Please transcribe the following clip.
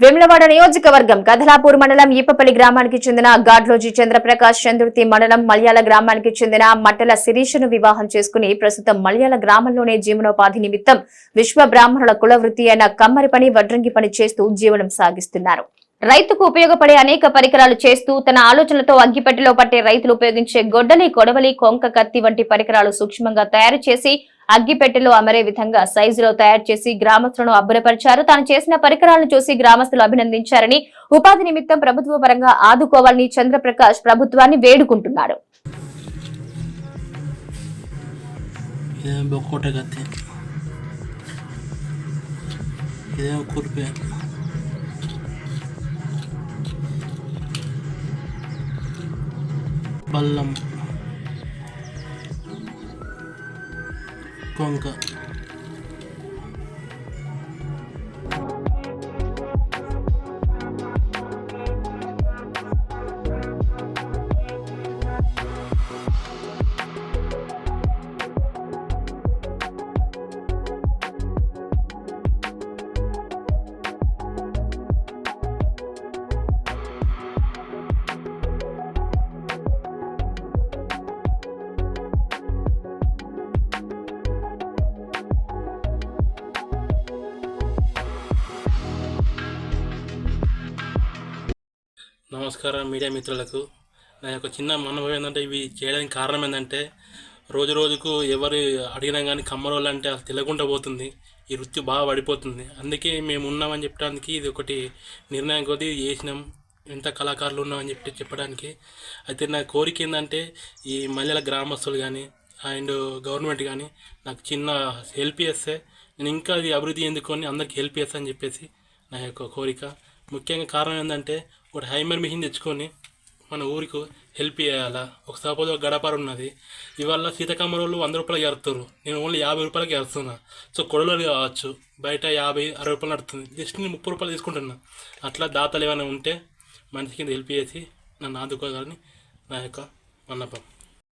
వేములవాడ నియోజకవర్గం కథలాపూర్ మండలం ఈపపల్లి గ్రామానికి చెందిన గాడ్లోజీ చంద్రప్రకాష్ చంద్రుతి మండలం మలయాళ గ్రామానికి చెందిన మట్టల శిరీషను వివాహం చేసుకుని ప్రస్తుతం మలయాళ గ్రామంలోనే జీవనోపాధి నిమిత్తం విశ్వ బ్రాహ్మణుల కులవృత్తి అయిన కమ్మరి పని వడ్రంగి పని చేస్తూ జీవనం సాగిస్తున్నారు. రైతుకు ఉపయోగపడే అనేక పరికరాలు చేస్తూ తన ఆలోచనలతో అగ్గిపెట్టెలో పట్టే రైతులు ఉపయోగించే గొడ్డలి కొడవలి కొంక కత్తి వంటి పరికరాలు సూక్ష్మంగా తయారు చేసి అగ్గిపెట్టెలో అమరే విధంగా సైజులో తయారు చేసి గ్రామస్తులను అబ్బురపరిచారు. తాను చేసిన పరికరాలను చూసి గ్రామస్తులు అభినందించారని ఉపాధి నిమిత్తం ప్రభుత్వ పరంగా ఆదుకోవాలని చంద్రప్రకాష్ ప్రభుత్వాన్ని వేడుకుంటున్నాడు ఇదేమో బల్లం కొంక నమస్కారం మీడియా మిత్రులకు. నా యొక్క చిన్న మనవి ఏంటంటే ఇవి చేయడానికి కారణం ఏంటంటే రోజు రోజుకు ఎవరు అడిగినా కానీ కమ్మరోళ్ళు అంటే అసలు తెలియకుండా పోతుంది. ఈ వృత్తి బాగా పడిపోతుంది. అందుకే మేము ఉన్నామని చెప్పడానికి ఇది ఒకటి నిర్ణయం కొద్ది చేసినాం. ఎంత కళాకారులు ఉన్నామని చెప్పి చెప్పడానికి. అయితే నా కోరిక ఏంటంటే ఈ మల్లెల గ్రామస్తులు కానీ అండ్ గవర్నమెంట్ కానీ నాకు చిన్న హెల్ప్ చేస్తే నేను ఇంకా అది అభివృద్ధి ఎందుకొని అందరికి హెల్ప్ చేస్తా అని చెప్పేసి నా యొక్క కోరిక. ముఖ్యంగా కారణం ఏంటంటే ఒకటి హైమర్ మిషన్ తెచ్చుకొని మన ఊరికి హెల్ప్ చేయాలా? ఒక సపోజ్ ఒక గడపారు ఉన్నది. ఇవాళ సీతకామ రోజులు వంద రూపాయలకి ఎరుతారు నేను ఓన్లీ యాభై రూపాయలకి ఎరుతున్నా సో కొడలు కావచ్చు బయట యాభై అరవై రూపాయలు నడుతుంది. జస్ట్ నేను ముప్పై రూపాయలు తీసుకుంటున్నా. అట్లా దాతలు ఏమైనా ఉంటే మనిషి కింద హెల్ప్ చేసి నన్ను ఆదుకోగలని నా యొక్క విన్నపం